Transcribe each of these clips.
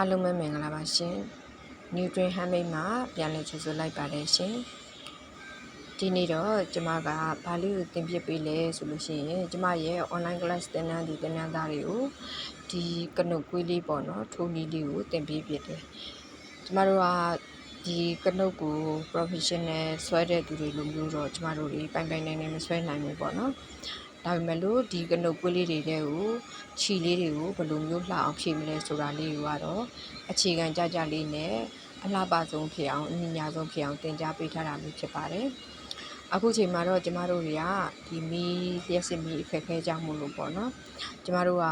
အားလုံးပဲမင်္ဂလာပါရှင် Nutrient Handmade မှာပြန်လည်ကြိုဆိုလိုက်ပါတယ်ရှင်ဒီနေ့တော့ကျမကဘာလေးကိုသင်ပြပေးလဲဆိုလို့ရှိရင်ကျမရဲ့ online class သင်တန်းဒီသင်တန်းသားတွေကိုဒီကနုတ်ကွေးလေးပေါ့နော်ထိုးနည်းလေးကိုသင်ပေးဖြစ်တယ်ကျမတို့ကဒီကနုတ်ကို professional ဆွဲတဲ့သူတွေလိုမျိုးတော့ကျမတို့တွေပိုင်ပိုင်နိုင်နိုင်မဆွဲနိုင်ဘူးပေါ့နော်ဒါပေမဲ့လို့ဒီကနုတ်ကွေးလေးတွေတဲ့ကိုခြီလေးတွေကိုဘယ်လိုမျိုးလှအောင်ဖြည့်မလဲဆိုတာလေးကိုကတော့အခြေခံကြကြလေးနဲ့အလှပဆုံးဖြစ်အောင်အမြင့်ညာဆုံးဖြစ်အောင်သင်ကြားပေးထားတာမျိုးဖြစ်ပါတယ်အခုချိန်မှာတော့ကျမတို့တွေကဒီမီလျှက်စစ်မီအခက်ခဲကြောင့်မို့လို့ပေါ့နော်ကျမတို့က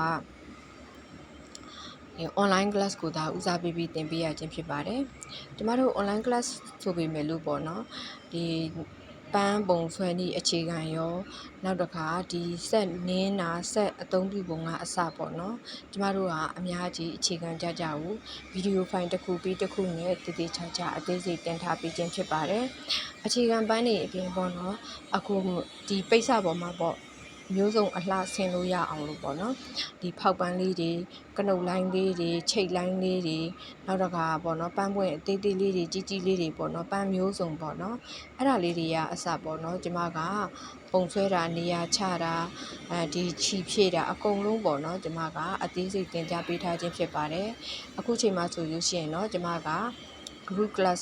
ဒီ online class ကိုဒါဦးစားပေးပြီးသင်ပေးရခြင်းဖြစ်ပါတယ်ကျမတို့ online class ဆိုပေမဲ့လို့ပေါ့နော်ဒီ ပန်းပုံဆွဲနည်းအခြေခံရောနောက်တစ်ခါဒီဆက်နင်းတာဆက်အသုံးပြုပုံကအစပေါ့နော်ကျမတို့ကအများကြီးအခြေခံကြကြဘူးဗီဒီယိုဖိုင်တစ်ခုပြီးတစ်ခုနဲ့တည်တည်ချာချာအသေးစိတ်တင်ထားပေးခြင်းဖြစ်ပါတယ်အခြေခံပန်းတွေအပြင်ပေါ့နော်အခုဒီပိတ်စပေါ်မှာပေါ့ မျိုးစုံအလှဆင်လို့ရအောင်လို့ပေါ့နော်ဒီဖောက်ပန်းလေးတွေကနုတ်လိုင်းလေးတွေချိတ်လိုင်းလေးတွေနောက်တခါပေါ့နော်ပန်းပွင့်အသေးသေးလေးတွေကြီးကြီးလေးတွေပေါ့နော်ပန်းမျိုးစုံပေါ့နော်အဲ့ဒါလေးတွေကအစပေါ့နော်ကျမကပုံဆွဲတာနေရာချတာအဲဒီချီဖြည့်တာအကုန်လုံးပေါ့နော်ကျမကအသေးစိတ်သင်ကြားပေးထားခြင်းဖြစ်ပါတယ်အခုချိန်မှဆိုလို့ရှိရင်တော့ကျမက group class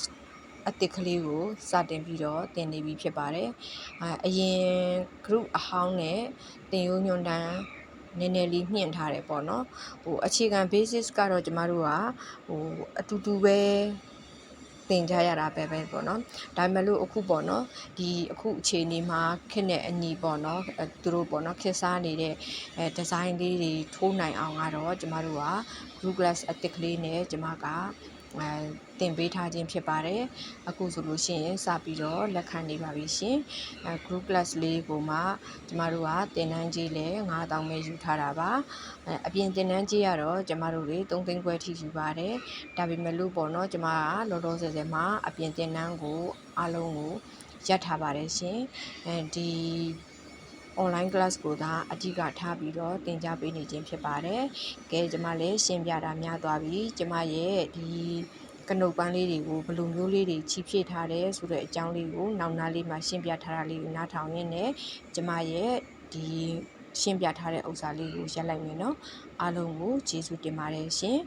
အတစ်ကလေးကိုစတင်ပြီးတော့တင်နေပြီဖြစ်ပါတယ်အအရင် group အဟောင်းနဲ့တင်ရိုးညွန်တန်းနည်းနည်းလေးမြင့်ထားတယ်ပေါ့နော်ဟိုအခြေခံ basis ကတော့ကျမတို့ကဟိုအတူတူပဲသင်ကြရတာပဲပဲပေါ့နော်ဒါပေမဲ့လို့အခုပေါ့နော်ဒီအခုအခြေအနေမှာခက်တဲ့အညီပေါ့နော်အဲသူတို့ပေါ့နော်ခက်စားနေတဲ့အဲဒီဇိုင်းလေးတွေထိုးနိုင်အောင်ကတော့ကျမတို့က group class အတစ်ကလေးနဲ့ကျမက အဲတင်ပေးထားခြင်းဖြစ်ပါတယ်အခုဆိုလို့ရှိရင်စပြီးတော့လက်ခံနေပါပြီရှင်အဲ group class လေးကိုမှကျမတို့ကတင်တန်းကြီးလဲ9000ပဲယူထားတာပါအဲအပြင်တင်တန်းကြီးကတော့ကျမတို့တွေ3သိန်းခွဲထိယူပါတယ်ဒါပေမဲ့လို့ပေါ့နော်ကျမကလောလောဆယ်ဆယ်မှာအပြင်တင်တန်းကိုအားလုံးကိုရပ်ထားပါတယ်ရှင်အဲဒီ online class ကိုသာအဓိကထားပြီးတော့သင်ကြားပေးနေခြင်းဖြစ်ပါတယ်။ကဲကျွန်မလည်းရှင်းပြတာများသွားပြီ။ကျွန်မရဲ့ဒီကနုတ်ပန်းလေးတွေကိုဘယ်လိုမျိုးလေးတွေချီဖြည့်ထားတယ်ဆိုတဲ့အကြောင်းလေးကိုနောက်နားလေးမှာရှင်းပြထားတာလေးကိုနားထောင်ရင်းနဲ့ကျွန်မရဲ့ဒီရှင်းပြထားတဲ့ဥစ္စာလေးကိုရက်လိုက်မယ်နော်အားလုံးကိုကျေးဇူးတင်ပါတယ်ရှင်